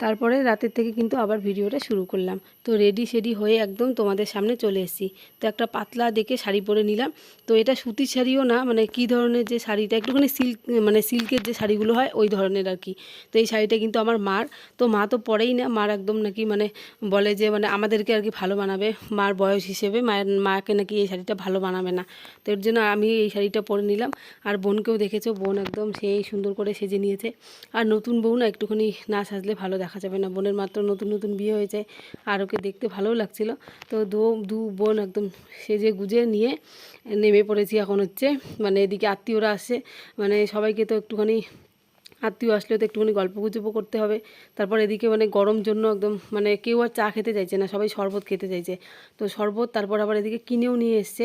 তারপরে রাতের থেকে কিন্তু আবার ভিডিওটা শুরু করলাম। তো রেডি সেডি হয়ে একদম তোমাদের সামনে চলে এসেছি। তো একটা পাতলা দেখে শাড়ি পরে নিলাম। তো এটা সুতির শাড়িও না মানে কি ধরনের যে শাড়িটা, একটুখানি সিল্ক মানে সিল্কের যে শাড়িগুলো হয়, ওই ধরনের আর কি। তো এই শাড়িটা কিন্তু আমার মার। তো মা তো পরেই না, মার একদম নাকি মানে বলে যে মানে আমাদেরকে আর কি ভালো বানাবে, মার বয়স হিসেবে মায়ের, মাকে নাকি এই শাড়িটা ভালো বানাবে না। তো এর জন্য আমি এই শাড়িটা পরে নিলাম। আর বোনকেও দেখেছ, বোন একদম সেই সুন্দর করে সেজে নিয়েছে। আর নতুন বউ না, একটুখানি না সাজলে ভালো দেখা যাবে না। বোনের মাত্র নতুন নতুন বিয়ে হয়েছে আর ওকে দেখতে ভালোও লাগছিল। তো দু দু বোন একদম সেজে গুজে নিয়ে নেমে পড়েছি এখন হচ্ছে। মানে এদিকে আত্মীয়রা আসছে মানে সবাইকে তো একটুখানি আত্মীয় আসলে তো একটুখানি গল্প গুজবও করতে হবে। তারপর এদিকে মানে গরম জন্য একদম মানে কেউ আর চা খেতে চাইছে না, সবাই শরবত খেতে চাইছে। তো শরবত, তারপর আবার এদিকে কিনেও নিয়ে এসছে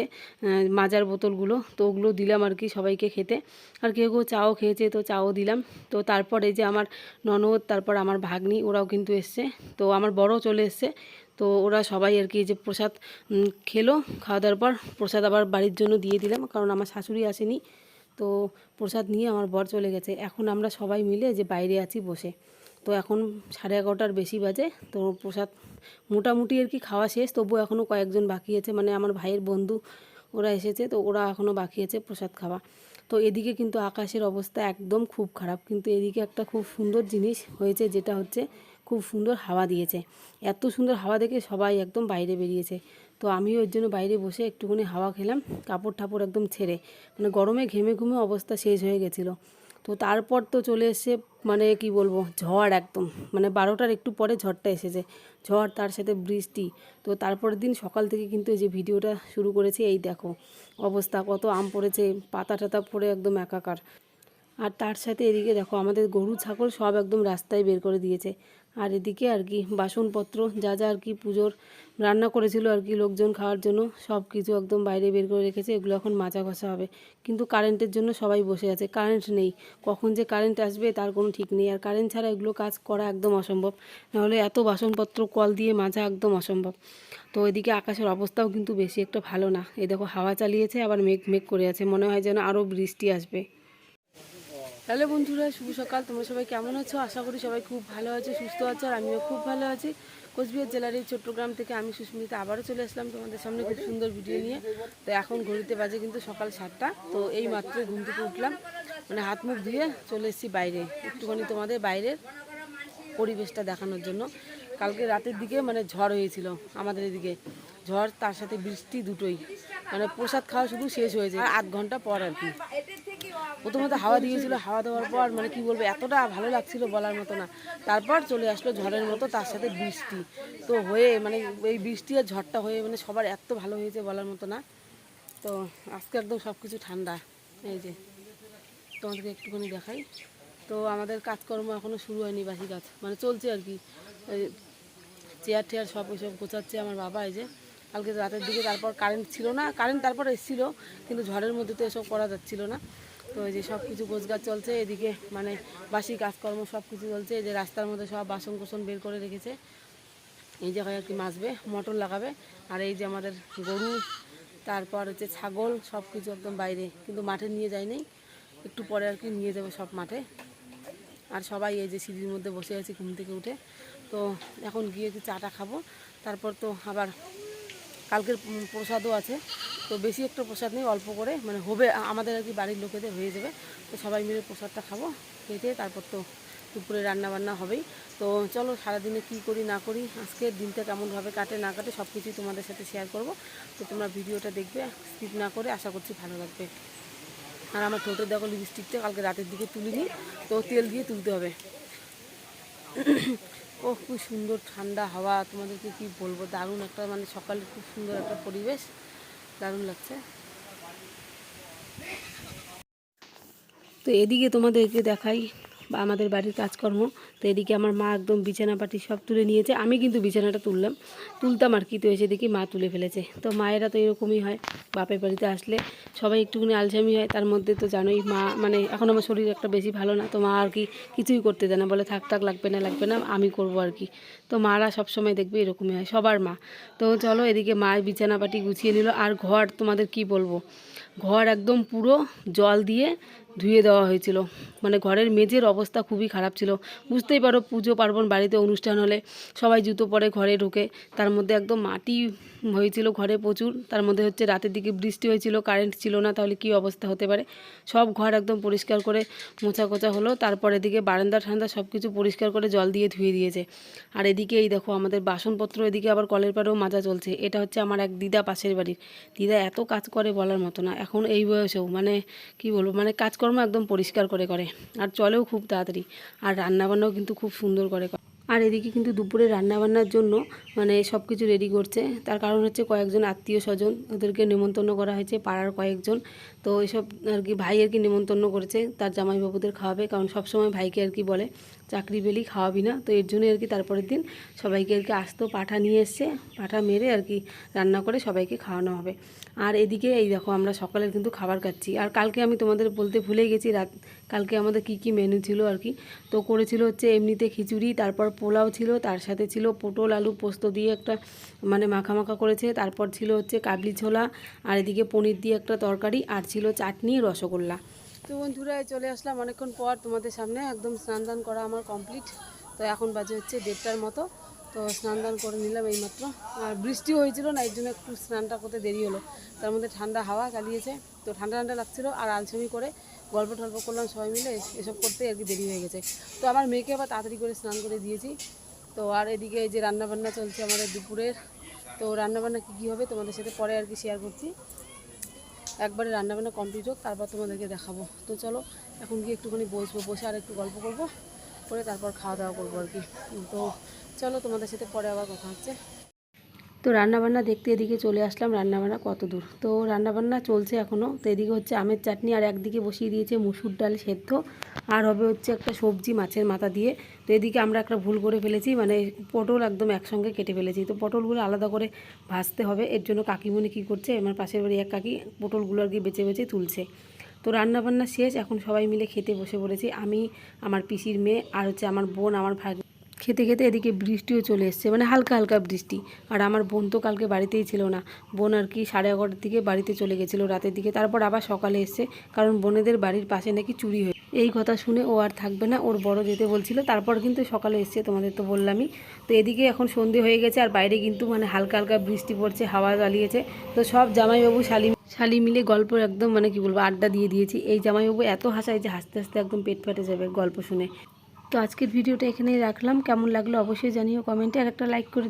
মাজার বোতলগুলো। তো ওগুলো দিলাম আর কি সবাইকে খেতে। আর কেউ কেউ চাও খেয়েছে, তো চাও দিলাম। তো তারপর এই যে আমার ননদ, তারপর আমার ভাগ্নি, ওরাও কিন্তু এসছে। তো আমার বড় চলে এসছে। তো ওরা সবাই আর কি যে প্রসাদ খেলো। খাওয়া দাওয়ার পর প্রসাদ আবার বাড়ির জন্য দিয়ে দিলাম, কারণ আমার শাশুড়ি আসেনি। তো প্রসাদ নিয়ে আমার বর চলে গেছে। এখন আমরা সবাই মিলে যে বাইরে আছি বসে। তো এখন সাড়ে এগারোটার বেশি বাজে। তো প্রসাদ মোটামুটি আর কি খাওয়া শেষ। তবু এখনও কয়েকজন বাকি আছে। মানে আমার ভাইয়ের বন্ধু ওরা এসেছে। তো ওরা এখনও বাকি আছে প্রসাদ খাওয়া। তো এদিকে কিন্তু আকাশের অবস্থা একদম খুব খারাপ। কিন্তু এদিকে একটা খুব সুন্দর জিনিস হয়েছে যেটা হচ্ছে খুব সুন্দর হাওয়া দিয়েছে। এত সুন্দর হাওয়া দেখে সবাই একদম বাইরে বেরিয়েছে। তো আমিও ওর জন্য বাইরে বসে একটুখানি হাওয়া খেলাম, কাপড় ঠাপড় একদম ছেড়ে। মানে গরমে ঘেমে ঘুমে অবস্থা শেষ হয়ে গেছিল। তো তারপর তো চলে এসছে মানে কি বলব, ঝড় একদম। মানে বারোটার একটু পরে ঝড়টা এসেছে। ঝড়, তার সাথে বৃষ্টি। তো তারপরের দিন সকাল থেকে কিন্তু এই যে ভিডিওটা শুরু করেছি, এই দেখো অবস্থা। কত আম পড়েছে, পাতা টাতা পড়ে একদম একাকার। আর তার সাথে এদিকে দেখো আমাদের গরু, ছাগল সব একদম রাস্তায় বের করে দিয়েছে। আর এদিকে আর কি, বাসনপত্র, যা যা আর কি পুজোর রান্না করেছিল আর কি লোকজন খাওয়ার জন্য, সব কিছু একদম বাইরে বের করে রেখেছে, এগুলো এখন মাজা ঘষা হবে। কিন্তু কারেন্টের জন্য সবাই বসে আছে কারেন্ট নেই। কখন যে কারেন্ট আসবে তার কোনো ঠিক নেই, আর কারেন্ট ছাড়া এগুলো কাজ করা একদম অসম্ভব। নাহলে এত বাসনপত্র কল দিয়ে মাজা একদম অসম্ভব। তো এদিকে আকাশের অবস্থাও কিন্তু বেশি একটা ভালো না। এই দেখো হাওয়া চালিয়েছে, আবার মেঘ মেঘ করে আছে, মনে হয় যেন আরও বৃষ্টি আসবে। হ্যালো বন্ধুরা, শুভ সকাল। তোমরা সবাই কেমন আছো? আশা করি সবাই খুব ভালো আছো, সুস্থ আছো, আর আমিও খুব ভালো আছি। কোচবিহার জেলার এই চট্টগ্রাম থেকে আমি সুস্মিতা আবারও চলে আসলাম তোমাদের সামনে খুব সুন্দর ভিডিও নিয়ে। তো এখন ঘড়িতে বাজে কিন্তু সকাল সাতটা, তো এই মাত্র ঘুম থেকে উঠলাম। মানে হাত মুখ ধুয়ে চলে এসেছি বাইরে, একটুখানি তোমাদের বাইরের পরিবেশটা দেখানোর জন্য। কালকে রাতের দিকে মানে ঝড় হয়েছিল আমাদের এদিকে। ঝড়, তার সাথে বৃষ্টি দুটোই। মানে প্রসাদ খাওয়া শুধু শেষ হয়েছে আর আধ ঘণ্টা পর আর কি। প্রথমত হাওয়া দিয়েছিল, হাওয়া দেওয়ার পর মানে কি বলব, এতটা ভালো লাগছিল বলার মতো না। তারপর চলে আসলো ঝড়ের মতো, তার সাথে বৃষ্টি। তো হয়ে মানে এই বৃষ্টি আর ঝড়টা হয়ে মানে সবার এত ভালো হয়েছে বলার মতো না। তো আজকে একদম সব কিছু ঠান্ডা। এই যে তোমাদেরকে একটুখানি দেখাই। তো আমাদের কাজকর্ম এখনও শুরু হয়নি বাসি কাজ মানে চলছে আর কি। চেয়ার টেয়ার সব ওইসব গোছাচ্ছে আমার বাবা, এই যে। কালকে রাতের দিকে তারপর কারেন্ট ছিল না। কারেন্ট তারপর এসেছিল, কিন্তু ঝড়ের মধ্যে তো এসব করা যাচ্ছিল না। তো এই যে সব কিছু গোছগাছ চলছে, এদিকে মানে বাসি কাজকর্ম সব কিছু চলছে, এই যে রাস্তার মধ্যে সব বাসন কোসন বের করে রেখেছে। এই জায়গায় আর কি মাছবে মটর লাগাবে। আর এই যে আমাদের গরু, তারপর হচ্ছে ছাগল, সব কিছু একদম বাইরে। কিন্তু মাঠে নিয়ে যায়নি, একটু পরে আর কি নিয়ে যাবে সব মাঠে। আর সবাই এই যে সিঁড়ির মধ্যে বসে আছি ঘুম থেকে উঠে। তো এখন গিয়ে কি চাটা খাব, তারপর তো আবার কালকের প্রসাদও আছে। তো বেশি একটা প্রসাদ নেই, অল্প করে। মানে হবে আমাদের আর কি বাড়ির লোকেদের হয়ে যাবে। তো সবাই মিলে প্রসাদটা খাব খেতে তারপর তো দুপুরে রান্না বান্না হবেই। তো চলো সারাদিনে কি করি, না করি আজকের দিনটা কেমনভাবে কাটে, না কাটে সব কিছুই তোমাদের সাথে শেয়ার করব। তো তোমরা ভিডিওটা দেখবে স্কিপ না করে আশা করছি ভালো লাগবে। আর আমার ঠোঁটে দেখো লিপস্টিকটা কালকে রাতের দিকে তুলিনি, তো তেল দিয়ে তুলতে হবে। ও খুব সুন্দর ঠান্ডা হাওয়া, তোমাদেরকে কি বলব? দারুণ একটা মানে সকালে খুব সুন্দর একটা পরিবেশ। দারুণ লাগছে। তো এদিকে তোমাদেরকে দেখাই। বা আমাদের বাড়ির কাজকর্ম। তো এদিকে আমার মা একদম বিছানা পাটি সব তুলে নিয়েছে। আমি কিন্তু বিছানাটা তুললাম। তুলতাম আর কি, তো এসে দেখি মা তুলে ফেলেছে। তো মায়েরা তো এরকমই হয়। বাপের বাড়িতে আসলে সবাই একটুখানি আলসামি হয়। তার মধ্যে তো জানোই মা মানে এখন আমার শরীর একটা বেশি ভালো না। তো মা আর কি কিছুই করতে দেয় না। বলে থাক থাক, লাগবে না লাগবে না, আমি করব আর কি। তো মারা সবসময় দেখবে এরকমই হয়। সবার মা। তো চলো এদিকে মা বিছানা পাটি গুছিয়ে নিল। আর ঘর তোমাদের কি বলব? ঘর একদম পুরো জল দিয়ে ধুয়ে দেওয়া হয়েছিল। মানে ঘরের মেঝের অবস্থা খুবই খারাপ ছিল। বুঝতেই পারো, পুজো পার্বণ বাড়িতে অনুষ্ঠান হলে সবাই জুতো পরে ঘরে ঢোকে। তার মধ্যে একদম মাটি হয়েছিল ঘরে প্রচুর। তার মধ্যে হচ্ছে রাতের দিকে বৃষ্টি হয়েছিল, কারেন্ট ছিল না, তাহলে কি অবস্থা হতে পারে? সব ঘর একদম পরিষ্কার করে মোছা কোচা হলো। তারপর এদিকে বারান্দা ঠান্ডা সব কিছু পরিষ্কার করে জল দিয়ে ধুয়ে দিয়েছে। আর এদিকে এই দেখো, আমাদের বাসনপত্র এদিকে আবার কলের পাড়েও মাজা চলছে। এটা হচ্ছে আমার এক দিদা পাশের বাড়ির। দিদা এত কাজ করে বলার মতো না। এখন এই বয়সেও মানে কি বলব মানে কাজকর্ম একদম পরিষ্কার করে করে, আর চলেও খুব তাড়াতাড়ি, আর রান্নাবান্নাও কিন্তু খুব সুন্দর করে করে। আর এদিকে কিন্তু দুপুরে রান্নাবান্নার জন্য মানে সব কিছু রেডি করছে, তার কারণ হচ্ছে কয়েকজন আত্মীয় স্বজন ওদেরকে নেমন্তন্ন করা হয়েছে, পাড়ার কয়েকজন তো এসব আর কি ভাই আর কি নেমন্তন্ন করেছে, তার জামাইবাবুদের খাওয়াবে, কারণ সবসময় ভাইকে আর কি বলে চাকরি পেলেই খাওয়াবি না। তো এর জন্য আর কি তারপরের দিন সবাইকে আর কি আসতো পাঠা নিয়ে এসছে। পাঠা মেরে আর কি রান্না করে সবাইকে খাওয়ানো হবে। আর এদিকে এই দেখো আমরা সকালের কিন্তু খাবার খাচ্ছি। আর কালকে আমি তোমাদের বলতে ভুলে গেছি, রাত কালকে আমাদের কি কি মেনু ছিল আর কি। তো করেছিল হচ্ছে এমনিতে খিচুড়ি, তারপর পোলাও ছিল, তার সাথে ছিল পটল, আলু পোস্ত দিয়ে একটা মানে মাখা মাখা করেছে। তারপর ছিল হচ্ছে কাবলি ছোলা, আর এদিকে পনির দিয়ে একটা তরকারি, আর ছিল চাটনি, রসগোল্লা। তো বন্ধুরা, চলে আসলাম অনেকক্ষণ পর তোমাদের সামনে। একদম স্নান দান করা আমার কমপ্লিট তো এখন বাজে হচ্ছে দেড়টার মতো। তো স্নান দান করে নিলাম এইমাত্র। আর বৃষ্টি হয়েছিল না, এর জন্য একটু স্নানটা করতে দেরি হলো। তার মধ্যে ঠান্ডা হাওয়া চালিয়েছে। তো ঠান্ডা ঠান্ডা লাগছিল আর আলসেমি করে গল্প টল্প করলাম সবাই মিলে। এসব করতে আর কি দেরি হয়ে গেছে। তো আমার মেয়েকে আবার তাড়াতাড়ি করে স্নান করে দিয়েছি। তো আর এদিকে এই যে রান্নাবান্না চলছে আমাদের দুপুরের। তো রান্নাবান্না কী কী হবে তোমাদের সাথে পরে আর কি শেয়ার করছি। একবারে রান্নাবান্না কমপ্লিট হোক, তারপর তোমাদেরকে দেখাবো। তো চলো, এখন গিয়ে একটুখানি বসবো, বসে আর একটু গল্প করব, করে তারপর খাওয়া দাওয়া করব আর কি। তো চলো, তোমাদের সাথে পরে আবার কথা হচ্ছে। তো রান্নাবান্না দেখতে এদিকে চলে আসলাম, রান্নাবান্না কত দূর। তো রান্নাবান্না চলছে এখনও তো এদিকে হচ্ছে আমের চাটনি আর একদিকে বসিয়ে দিয়েছে মুসুর ডাল সেদ্ধ। আর হবে হচ্ছে একটা সবজি মাছের মাথা দিয়ে। তো এদিকে আমরা একটা ভুল করে ফেলেছি মানে পটল একদম একসঙ্গে কেটে ফেলেছি। তো পটলগুলো আলাদা করে ভাজতে হবে, এর জন্য কাকিমণি কী করছে, আমার পাশের বাড়ি এক কাকি পটলগুলো আর কি বেছে বেছে তুলছে। তো রান্নাবান্না শেষ, এখন সবাই মিলে খেতে বসে পড়েছি। আমি, আমার পিসির মেয়ে আর হচ্ছে আমার বোন, আমার ভাই খেতে খেতে এদিকে বৃষ্টিও চলে এসছে মানে হালকা হালকা বৃষ্টি। আর আমার বোন তো কালকে বাড়িতেই ছিল না। বোন আর কি সাড়ে এগারোটার দিকে বাড়িতে চলে গেছিল রাতের দিকে, তারপর আবার সকালে এসছে, কারণ বোনেদের বাড়ির পাশে নাকি চুরি হয়ে এই কথা শুনে ও আর থাকবে না, ওর বড় যেতে বলছিল, তারপর কিন্তু সকালে এসছে, তোমাদের তো বললামই। তো এদিকে এখন সন্ধে হয়ে গেছে, আর বাইরে কিন্তু মানে হালকা হালকা বৃষ্টি পড়ছে, হাওয়া জ্বালিয়েছে। তো সব জামাইবাবু শালিম শালি মিলে গল্প একদম মানে কি বলব, আড্ডা দিয়ে দিয়েছি। এই জামাইবাবু এত হাসায় যে হাসতে হাসতে একদম পেট ফাটে যাবে গল্প শুনে। তো আজকের ভিডিওটা এখানেই রাখলাম। কেমন লাগল অবশ্যই জানিও কমেন্টে। আর একটা লাইক করে